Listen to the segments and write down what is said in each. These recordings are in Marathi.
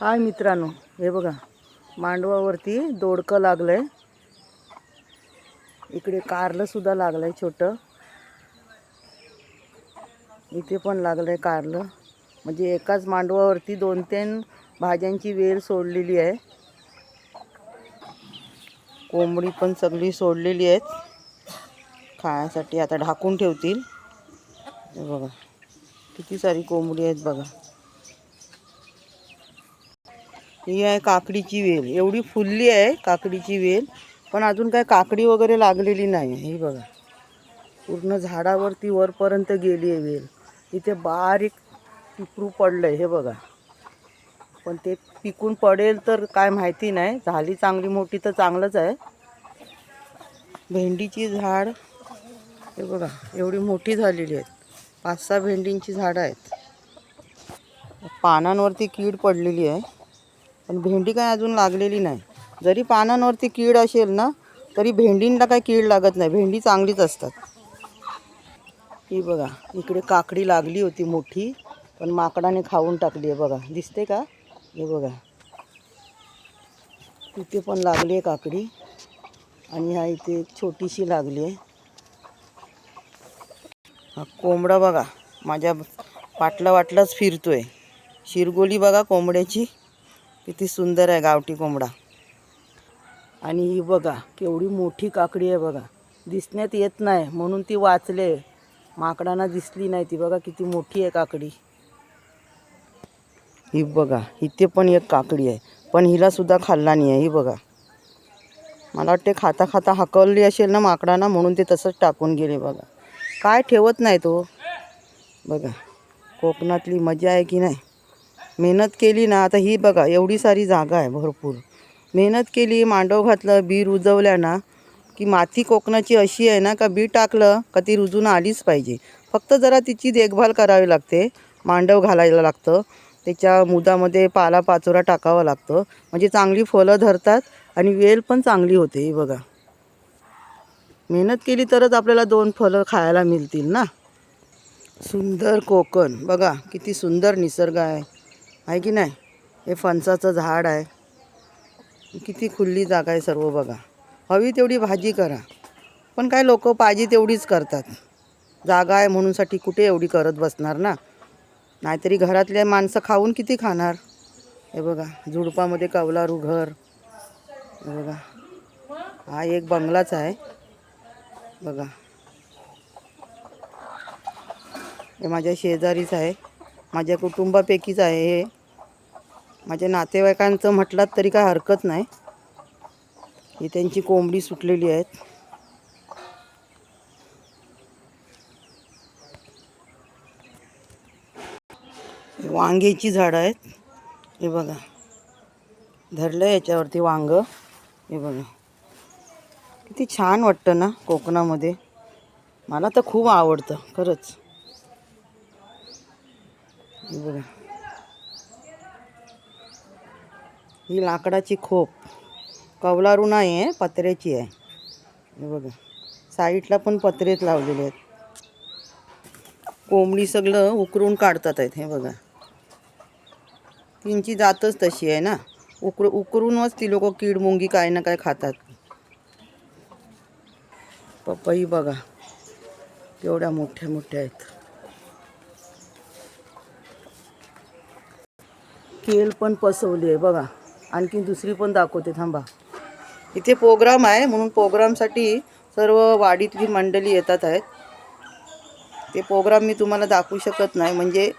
हाय मित्रांनो हे बघा मांडवावरती दोडकं लागलं आहे इकडे कारलंसुद्धा लागलं आहे छोटं. इथे पण लागलं आहे कारलं. म्हणजे एकाच मांडवावरती दोन तीन भाज्यांची वेल सोडलेली आहे. कोंबडी पण सगळी सोडलेली आहेत. खाण्यासाठी आता ढाकून ठेवतील. हे बघा किती सारी कोंबडी आहेत बघा. ही आहे काकडीची वेल. एवढी फुलली आहे काकडीची वेल पण अजून काय काकडी वगैरे लागलेली नाही. ही बघा. पूर्ण झाडावरती वरपर्यंत गेली आहे वेल. इथे बारीक टिपरू पडलं आहे हे बघा. पण ते पिकून पडेल तर काय माहिती नाही. झाली चांगली मोठी तर चांगलंच आहे. भेंडीची झाड हे बघा एवढी मोठी झालेली आहेत. पाच सहा भेंडींची झाडं आहेत. पानांवरती कीड पडलेली आहे. पण भेंडी काय अजून लागलेली नाही. जरी पानांवरती कीड असेल ना तरी भेंडींना काही कीड लागत नाही. भेंडी चांगलीच असतात. ही बघा इकडे काकडी लागली होती मोठी पण माकडाने खाऊन टाकली आहे बघा. दिसते का? हे बघा. तिथे पण लागली आहे काकडी. आणि ह्या इथे एक छोटीशी लागली आहे. हा कोंबडा बघा माझ्या पाटला वाटलाच फिरतोय. शिरगोली बघा कोंबड्याची. किती सुंदर आहे गावठी कोंबडा. आणि ही बघा केवढी मोठी काकडी आहे बघा. दिसण्यात येत नाही म्हणून ती वाचले. माकडांना दिसली नाही ती बघा किती मोठी आहे काकडी. ही बघा इथे पण एक काकडी आहे पण हिला सुद्धा खाल्ला नाही आहे ही बघा. मला वाटते खाता खाता हकलली असेल ना माकडांना म्हणून ते तसंच टाकून गेले बघा. काय ठेवत नाही तो. बघा कोकणातली मजा आहे की नाही? मेहनत केली ना आता ही बघा एवढी सारी जागा आहे भरपूर. मेहनत केली मांडव घातलं बी रुजवल्या ना की माती कोकणाची अशी आहे ना का बी टाकलं का ती रुजून आलीच पाहिजे. फक्त जरा तिची देखभाल करावी लागते मांडव घालायला लागतं त्याच्या मुदामध्ये पाला पाचोरा टाकावा लागतं. म्हणजे चांगली फळं धरतात आणि वेल पण चांगली होते ही बघा. मेहनत केली तरच आपल्याला दोन फळं खायला मिळतील ना. सुंदर कोकण बघा किती सुंदर निसर्ग आहे. आहे की नाही? हे फणसाचं झाड आहे. किती खुल्ली जागा आहे सर्व बघा. हवी तेवढी भाजी करा. पण काय लोक पाहिजे तेवढीच करतात. जागा आहे म्हणूनसाठी कुठे एवढी करत बसणार ना? नाहीतरी घरातले माणसं खाऊन किती खाणार? हे बघा झुडपामध्ये कवलारू घर. हे बघा. हा एक बंगलाच आहे. बघा. हे माझ्या शेजारीच आहे. माझ्या कुटुंबापैकीच आहे हे. माझ्या नातेवाईकांचं म्हटलात तरी काय हरकत नाही. ही त्यांची कोंबडी सुटलेली आहेत. वांग्याची झाडं आहेत. हे बघा. धरलं याच्यावरती वांग. हे बघा. किती छान वाटतं ना कोकणामध्ये. मला तर खूप आवडतं खरंच. बघा. ही लाकडाची खोप. कवलारू नाही आहे पत्र्याची आहे. हे बघा. साईडला पण पत्रेच लावलेले आहेत. कोंबडी सगळं उकरून काढतात आहेत हे बघा. तींची जातच तशी आहे ना. उकर उकरूनच ती लोक कीड मुंगी काय ना काय खातात. पपई बघा. केवढ्या मोठ्या मोठ्या आहेत. केल पण पसवली आहे बघा. आणखी दुसरी पण दाखवते थांबा. इथे प्रोग्राम आहे म्हणून प्रोग्रामसाठी सर्व वाडीतली मंडळी येतात आहेत ते प्रोग्राम मी तुम्हाला दाखवू शकत नाही. म्हणजे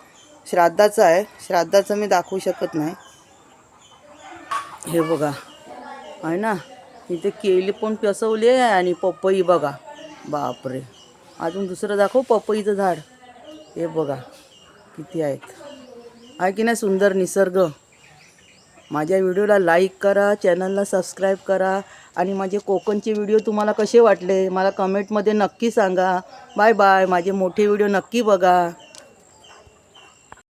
श्राद्धाचं आहे श्राद्धाचं मी दाखवू शकत नाही. हे बघा. आहे ना? इथे केली पण पसवली आहे आणि पपई बघा. बापरे. अजून दुसरं दाखव पपईचं झाड. हे बघा. किती आहेत. आहे की नाही सुंदर निसर्ग? माझ्या व्हिडिओला लाईक करा चॅनलला सबस्क्राईब करा आणि माझे कोकणचे व्हिडिओ तुम्हाला कसे वाटले? मला कमेंटमध्ये नक्की सांगा. बाय बाय माझे मोठे व्हिडिओ नक्की बघा.